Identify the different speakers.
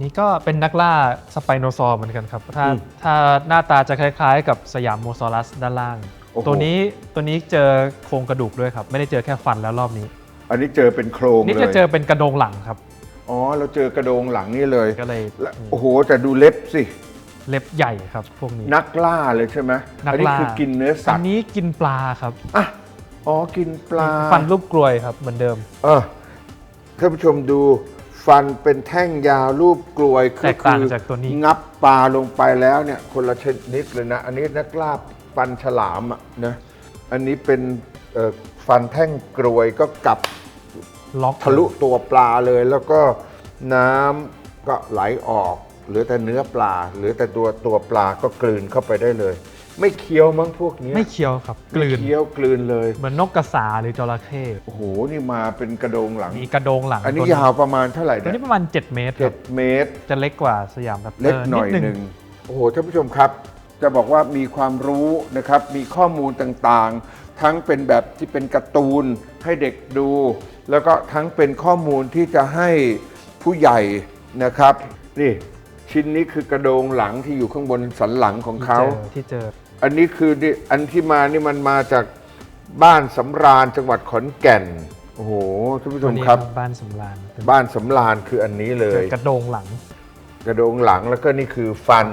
Speaker 1: นี่ก็เป็นนักล่าสไปโนซอร์เหมือนกันครับ ถ้า
Speaker 2: อืม
Speaker 1: ถ้าหน้าตาจะคล้ายๆ กับสยามโมซอรัสด้านล่าง
Speaker 2: โอ้โห
Speaker 1: ตัวนี้ตัวนี้เจอโครงกระดูกด้วยครับ ไม่ได้เจอแค่ฟันแล้วรอบนี้
Speaker 2: อันนี้เจอเป็นโครง
Speaker 1: นี่
Speaker 2: เล
Speaker 1: จะ
Speaker 2: ย
Speaker 1: เจอเป็นกระโดงหลังครับ
Speaker 2: อ๋อ เราเจอกระโดงหลังนี่เลย
Speaker 1: ก็เลย
Speaker 2: และโอ้โหแต่ดูเล็บสิ
Speaker 1: เล็บใหญ่ครับ พวกนี้
Speaker 2: นักล่าเลยใช่ไหม
Speaker 1: นัก
Speaker 2: อันี้
Speaker 1: ล่า
Speaker 2: คือกินเนื้อสั
Speaker 1: อั
Speaker 2: ต
Speaker 1: น
Speaker 2: ว์
Speaker 1: นี้กินปลาครับ
Speaker 2: อะอ๋อกินปลา
Speaker 1: ฟันรูปกลวยครับเหมือนเดิม
Speaker 2: เออท่านผู้ชมดู ฟันเป็นแท่งยาวรูปกลวย
Speaker 1: แตกต่างจากตัวนี้
Speaker 2: งับปลาลงไปแล้วเนี่ยคนละชนิดเลยนะ อันนี้นักล่าฟันฉลามอะนะอันนี้เป็นเอ่อฟันแท่งกลวยก็กลับ
Speaker 1: ล็อก
Speaker 2: ทะลุตัวปลาเลยแล้วก็น้ำก็ไหลออก เหลือแต่เนื้อปลา เหลือแต่ตัวตัวปลาก็กลืนเข้าไปได้เลย ไม่เคี้ยวมั้งพวกเนี้ย
Speaker 1: ไม่เคี้ยวครับ กลืน
Speaker 2: ไม่เคี้ยวกลืนเลย
Speaker 1: เหมือนนกกระสาหรือจระเข้
Speaker 2: โอ้โหนี่มาเป็นกระโดงหลัง
Speaker 1: มีกระโดงหลัง
Speaker 2: อันนี้
Speaker 1: ตัวยา
Speaker 2: วประมาณเท่าไหร่
Speaker 1: ตัว
Speaker 2: เนี่ย
Speaker 1: นี้ประมาณ 7 เมตรค
Speaker 2: เจ็
Speaker 1: รั
Speaker 2: ด
Speaker 1: บ
Speaker 2: เมตร
Speaker 1: จะเล็กกว่าสยามครับ
Speaker 2: เล็กหน่อยหนึ่งโอ้โหท่านผู้ชมครับ จะบอกว่ามีความรู้นะครับ มีข้อมูลต่างๆ ทั้งเป็นแบบที่เป็นการ์ตูนให้เด็กดู แล้วก็ทั้งเป็นข้อมูลที่จะให้ผู้ใหญ่นะครับ นี่ชิ้นนี้คือกระโดงหลังที่อยู่ข้างบนสันหลังของ
Speaker 1: ที่
Speaker 2: เขา
Speaker 1: เจอที่เจอ
Speaker 2: อันนี้คือนี่อันที่มานี่มันมาจากบ้านสำราญจังหวัดขอนแก่น โอ้โหท่านผู้ช
Speaker 1: ตัว
Speaker 2: ม
Speaker 1: นี้
Speaker 2: ครับ
Speaker 1: บ้านสำราญเป็น
Speaker 2: บ้านสำราญคืออันนี้เล
Speaker 1: เจอยกระโดงหลัง
Speaker 2: กระโดงหลังแล้วก็นี่คือฟัน